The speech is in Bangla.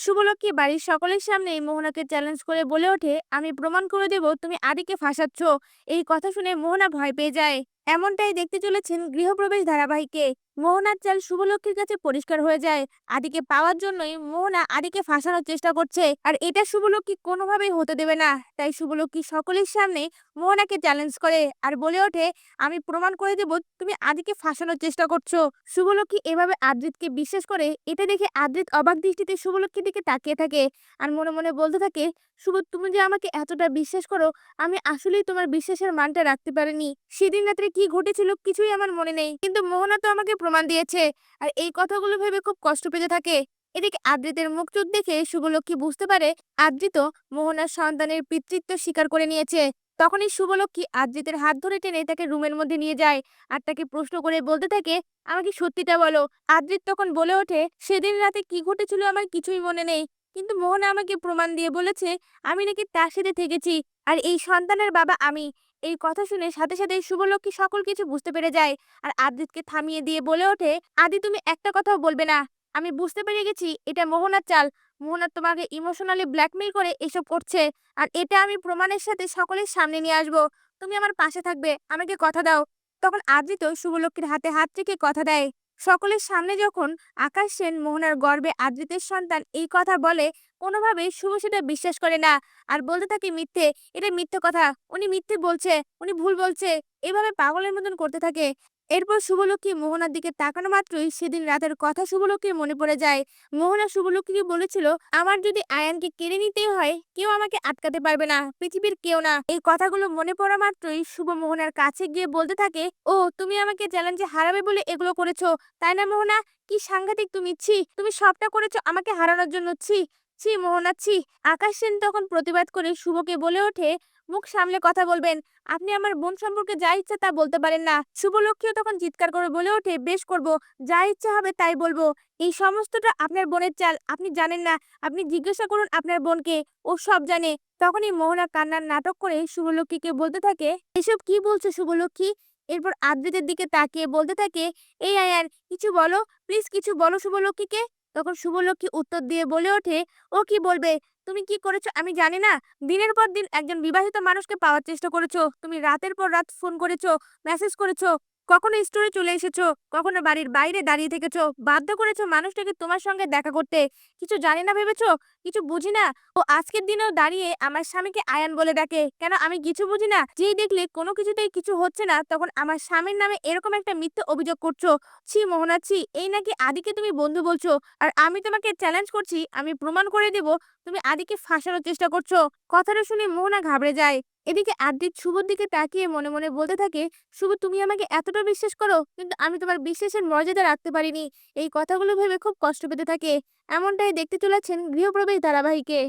শুভলক্ষ্মী, বাড়ির সকলের সামনে এই মোহনাকে চ্যালেঞ্জ করে বলে ওঠে, আমি প্রমাণ করে দেব, তুমি আদিকে ফাঁসাচ্ছ। এই কথা শুনে মোহনা ভয় পেয়ে যায়। এমনটাই দেখতে চলেছেন গৃহপ্রবেশ ধারাবাহিকে। মোহনার চাল শুভলক্ষীর কাছে পরিষ্কার হয়ে যায়। আদিকে পাওয়ার জন্যই মোহনা আদিকে ফাঁসানোর চেষ্টা করছে। আর এটা শুভলক্ষী কোনোভাবেই হতে দেবে না। তাই শুভলক্ষী সকলের সামনে মোহনাকে চ্যালেঞ্জ করে আর বলে ওঠে, আমি প্রমাণ করে দেব তুমি আদিকে ফাঁসানোর চেষ্টা করছ। শুভলক্ষী এভাবে আদ্রিতকে বিশ্বাস করে, এটা দেখে আদ্রিত অবাক দৃষ্টিতে শুভলক্ষ্মীর দিকে তাকিয়ে থাকে আর মনে মনে বলতে থাকে, শুভ, তুমি যে আমাকে এতটা বিশ্বাস করো, আমি আসলেই তোমার বিশ্বাসের মানটা রাখতে পারিনি। সেদিন রাত্রে কি ঘটেছিল কিছুই আমার মনে নেই। কিন্তু মোহনা তো আমাকে প্রমাণ দিয়েছে। আর এই কথাগুলো ভেবে খুব কষ্ট পেতে থাকে। এদিকে আদ্রিতের মুখ চোখ দেখে শুভলক্ষ্মী বুঝতে পারে, আদ্রিত মোহনার সন্তানের পিতৃত্ব স্বীকার করে নিয়েছে। তখনই শুভলক্ষ্মী আদ্রিতের হাত ধরে টেনে তাকে রুমের মধ্যে নিয়ে যায় আর তাকে প্রশ্ন করে বলতে থাকে, আমাকে সত্যিটা বলো। আদ্রিত তখন বলে ওঠে, সেদিন রাতে কি ঘটেছিল আমার কিছুই মনে নেই। কিন্তু মোহনা আমাকে প্রমাণ দিয়ে বলেছে, আমি নাকি তার সাথে থেকেছি। আর এই সন্তানের বাবা আমি। এই কথা শুনে সাথে সাথে শুভলক্ষ্মী সকল কিছু বুঝতে পেরে যায়। আর আদিতকে থামিয়ে দিয়ে বলে ওঠে, আদি, তুমি একটা কথাও বলবে না। আমি বুঝতে পেরে গেছি, এটা মোহনার চাল। মোহনা তোমাকে ইমোশনালি ব্ল্যাকমেল করে এসব করছে। আর এটা আমি প্রমাণের সাথে সকলের সামনে নিয়ে আসব। তুমি আমার পাশে থাকবে, আমাকে কথা দাও। তখন আদিত শুভলক্ষ্মীর হাতে হাত রেখে কথা দেয়। সকলের সামনে যখন আকাশ সেন মোহনার গর্বে আদৃতের সন্তান এই কথা বলে, কোনোভাবেই শুভ সেটা বিশ্বাস করে না। আর বলতে থাকে মিথ্যে, এটা মিথ্যে কথা। উনি মিথ্যে বলছে, উনি ভুল বলছে, এভাবে পাগলের মতন করতে থাকে। এরপর শুভলক্ষ্মী মোহনার দিকে তাকানো মাত্রই সেদিন রাতের কথা শুভলক্ষ্মীর মনে পড়ে যায়। মোহনা শুভলক্ষ্মীকে বলেছিল, আমার যদি আয়ানকে কেড়ে নিতে হয়, কেউ আমাকে আটকাতে পারবে না, পৃথিবীর কেউ না। এই কথাগুলো মনে পড়া মাত্রই শুভ মোহনার কাছে গিয়ে বলতে থাকে, ও, তুমি আমাকে চ্যালেঞ্জে হারাবে বলে এগুলো করেছ, তাই না মোহনা? কি সাংঘাতিক তুমি, ছি, তুমি সবটা করেছ আমাকে হারানোর জন্য, ছি ছি মোহনা, ছি। আকাশ সেন তখন প্রতিবাদ করে শুভকে বলে ওঠে মুখ সামলে কথা বলবেন। আপনি আমার বোন সম্পর্কে যা ইচ্ছা তা বলতে পারেন না। শুভলক্ষ্মীও তখন চিৎকার করে বলে ওঠে, বেশ করব, যা ইচ্ছা হবে তাই বলব। এই সমস্তটা আপনার বোনের চাল, আপনি জানেন না। আপনি জিজ্ঞাসা করুন আপনার বোনকে, ও সব জানে। তখনই মোহনা কান্নার নাটক করে শুভলক্ষ্মীকে বলতে থাকে, এসব কি বলছো শুভলক্ষ্মী? এরপর আদ্রিতের দিকে তাকিয়ে বলতে থাকে, এই আয়ান, কিছু বলো, প্লিজ কিছু বলো শুভলক্ষ্মীকে? তখন শুভলক্ষ্মী উত্তর দিয়ে বলে ওঠে, ও কি বলবে? তুমি কি করেছ? আমি জানি না। দিনের পর দিন একজন বিবাহিত মানুষকে পাওয়ার চেষ্টা করেছ। তুমি রাতের পর রাত ফোন করেছ, মেসেজ করেছ, কখনো স্টোরে চলে এসেছ, কখনো বাড়ির বাইরে দাঁড়িয়ে থেকেছো, বাধ্য করেছ মানুষটাকে তোমার সঙ্গে দেখা করতে। কিছু জানি না ভেবেছো? কিছু বুঝি না? ও আজকের দিনেও দাঁড়িয়ে আমার স্বামীকে আয়ান বলে ডাকে। কেন আমি কিছু বুঝি না? যেই দেখলে কোনো কিছুতেই কিছু হচ্ছে না, তখন আমার স্বামীর নামে এরকম একটা মিথ্যে অভিযোগ করছ। ছি মোহনা, ছি, এই নাকি আদিকে তুমি বন্ধু বলছো। আর আমি তোমাকে চ্যালেঞ্জ করছি, আমি প্রমাণ করে দেব তুমি আদিকে ফাঁসানোর চেষ্টা করছ। কথাটা শুনে মোহনা ঘাবড়ে যায়। এদিকে আদ্রিত শুভর দিকে তাকিয়ে মনে মনে বলতে থাকে, শুভ, তুমি আমাকে এতটা বিশ্বাস করো, কিন্তু আমি তোমার বিশ্বাসের মর্যাদা রাখতে পারিনি। এই কথাগুলো ভেবে খুব কষ্ট পেতে থাকে। এমনটাই দেখতে চলেছেন গৃহপ্রবেশ ধারাবাহিকে।